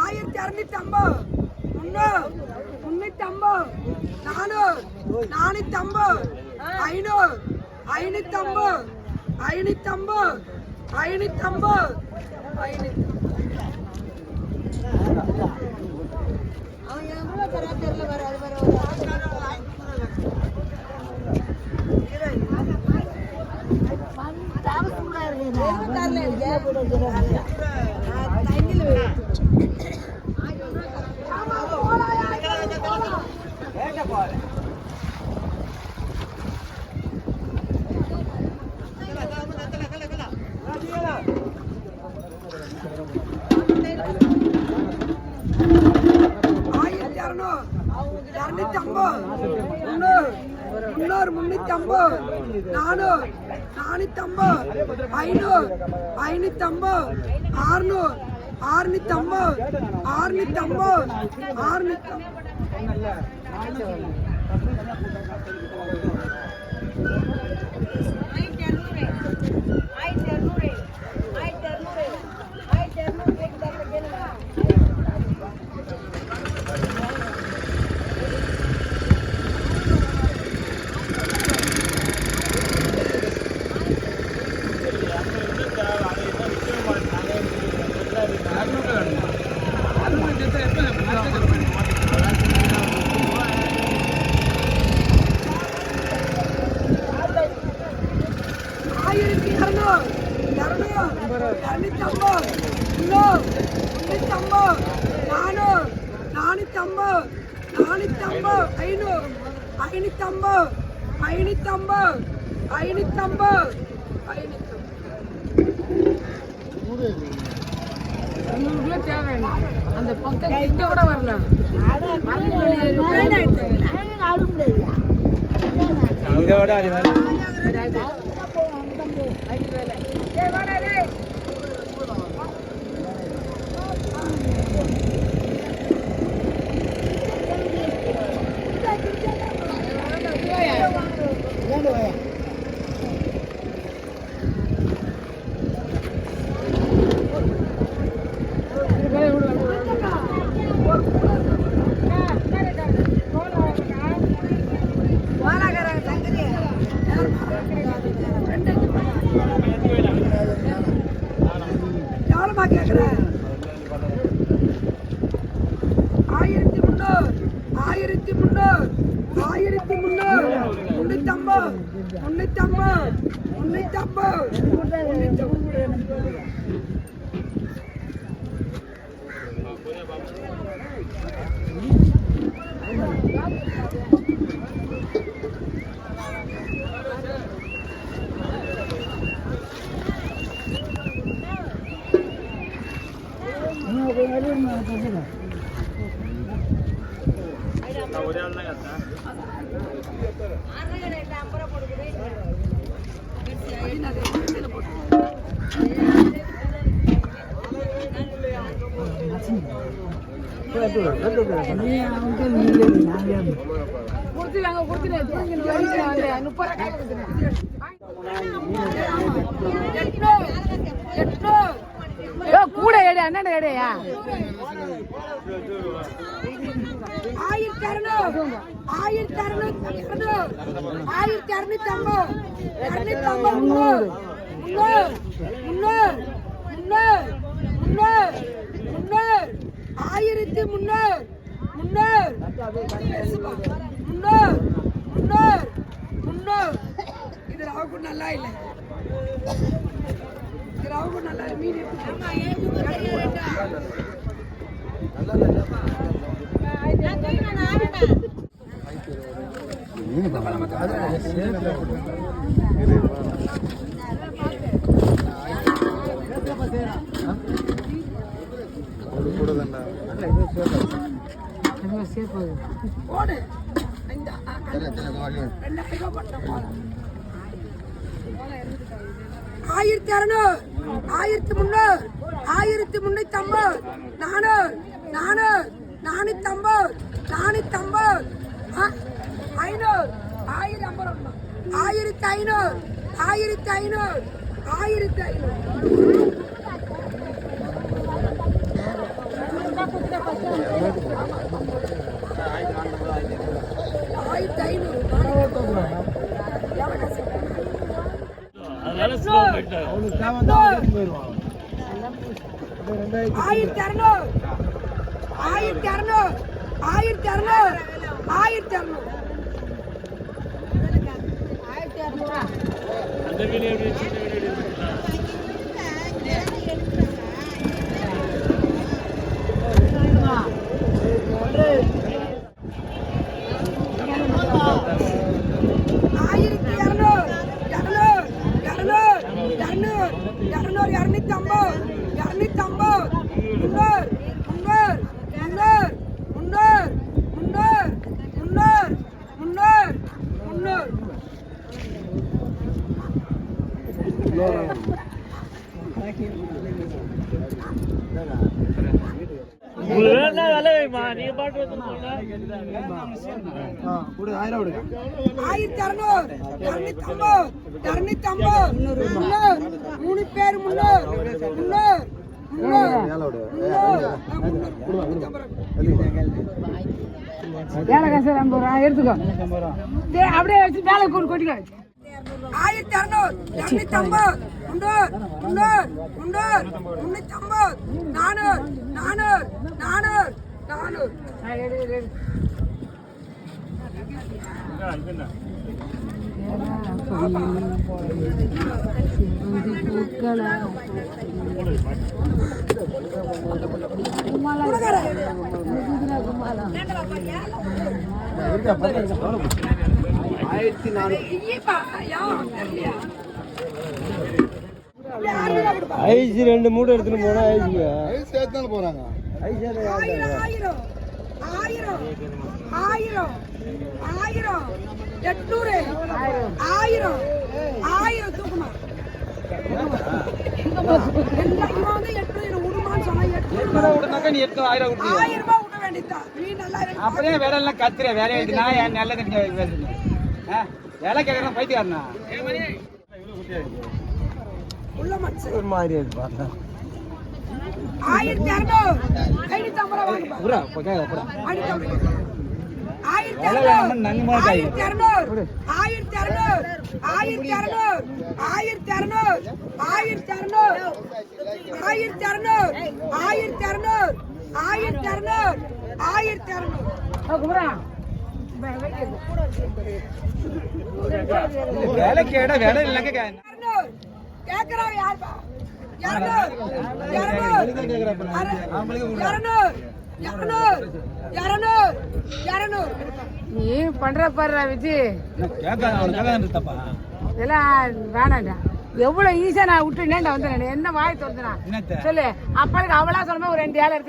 ஆயிரத்தி அறுநூத்தி ஐம்பது முன்னூறு முன்னூத்தி ஐம்பது நானூறு நானூத்தி ஐம்பது ஐநூறு ஐநூத்தி ஐம்பது ஐநூத்தி ஐம்பது ஐநூத்தி ஐம்பது ஐநூத்தி ஆயிரத்தி அறுநூறு இரநூத்தி ஐம்பது முன்னூறு முன்னூத்தி ஐம்பது நானூறு நானூத்தி ஐம்பது ஐநூறு ஐநூத்தி ஐம்பது ஆறுநூறு ஆறுநூத்தி ஐம்பது ஆறுநூத்தி ஐம்பது ஆறுநூத்தி ஆயிரத்தி இரநூறு இரநூறு இரநூத்தி ஐம்பது முந்நூறு முன்னூத்தி ஐம்பது நானூறு நானூத்தி ஐம்பது நானூத்தி ஐம்பது ஐநூறு ஐநூத்தி ஐம்பது ஐநூத்தி ஐம்பது ஐநூத்தி ஐம்பது ஐநூத்தி அந்த பக்கம் கிட்ட கூட வரல எவ்வளோமா ஆயிரத்தி முன்னூறு ஆயிரத்தி முந்நூறு. முன்னூத்தி ஐம்பது முன்னூத்தி ஐம்பது முன்னூத்தி ஐம்பது முன்னூத்தி ஐம்பது கொடுத்துருவாங்க கொடுத்துருவேன் முப்பது ரூபாய் கொடுத்துருவேன் ஏ கூட எடு அண்ணன் எடையா ஆயிரத்தி அறுநூறு ஆயிரத்தி அறுநூத்தி இருநூறு ஆயிரத்தி அறுநூத்தி ஐம்பது இருநூத்தி ஐம்பது முந்நூறு முந்நூறு முந்நூறு முந்நூறு முந்நூறு ஆயிரத்தி முந்நூறு முந்நூறு முந்நூறு முந்நூறு முந்நூறு இது ராவுக்கு நல்லா இல்லை இது ராவுக்கு நல்லா மீன் எடுத்து இந்த ரெண்டாயிரம் ரூபாய் ஆயிரத்தி அறுநூறு ஆயிரத்தி முன்னூறு ஆயிரத்தி முன்னூத்தி ஐம்பது நானூறு நானூறு நானூத்தி ஐம்பது நானூத்தி ஐம்பது ஐநூறு. ஆயிரம் ஐம்பது ஆயிரத்தி ஐநூறு ஆயிரத்தி ஐநூறு ஆயிரத்தி ஐநூறு ஆயிரத்தி ஐநூறு ஆயிரத்தி அறுநூறு ஆயிரத்தி அறுநூறு ஆயிரத்தி அறுநூறு ஆயிரத்தி அறுநூறு 안 들리네요, 우리 친구들. ஆயிரத்தி அறுநூறு இரநூத்தி ஐம்பது முன்னூறு மூணு பேர் முன்னூறு முன்னூறு வேலை காசு ஐம்பது ரூபா எடுத்துக்கோ அப்படியே வச்சு மேலே கொண்டு கொட்டிக்கோ ஆயிரத்தி அறுநூறு இரநூத்தி ஐம்பது முன்னூறு முன்னூறு முன்னூறு முன்னூத்தி ஐம்பது நானூறு நானூறு. நானூறு நானூறு ஆ, எடு, ஆயிரத்தி நானூறு ஐஸ் ரெண்டு மூட்டை எடுத்துட்டு போனா ஐஸ் ஐஸ் போறாங்க. ஐஸ் ஆயிரம் ஆயிரம் ஆயிரம் எட்நூறு ஆயிரம் ஆயிரம் தூக்குமா? அப்படியே வேற எல்லாம் கத்துறேன் வேற நான் நல்ல வேலை கேட்கறேன் பைத்தியாருண்ணா ஒரு மாதிரி இருக்கு ஆயிரத்தி அறுநூறு. ஆயிரத்தி அறுநூறு. ஆயிரத்தி அறுநூறு. ஆயிரத்தி அறுநூறு. ஆயிரத்தி அறுநூறு. ஆயிரத்தி அறுநூறு. ஆயிரத்தி அறுநூறு. ஆயிரத்தி அறுநூறு. ஆயிரத்தி அறுநூறு. வேலைக்கு இட வேலை இல்லைங்க. கேக்குறோம் யாருப்பா நீ பண்ற பாரு விஜி. இதெல்லாம் வேணாண்டா. எவ்வளவு ஈஸியா நான் விட்டு விட்டுனேன்டா வந்தேன் என்ன வாய் தோணுனா சொல்லு. அப்பளுக்கு அவளா சொல்லுமே ஒரு ரெண்டு ஏழை இருக்கு.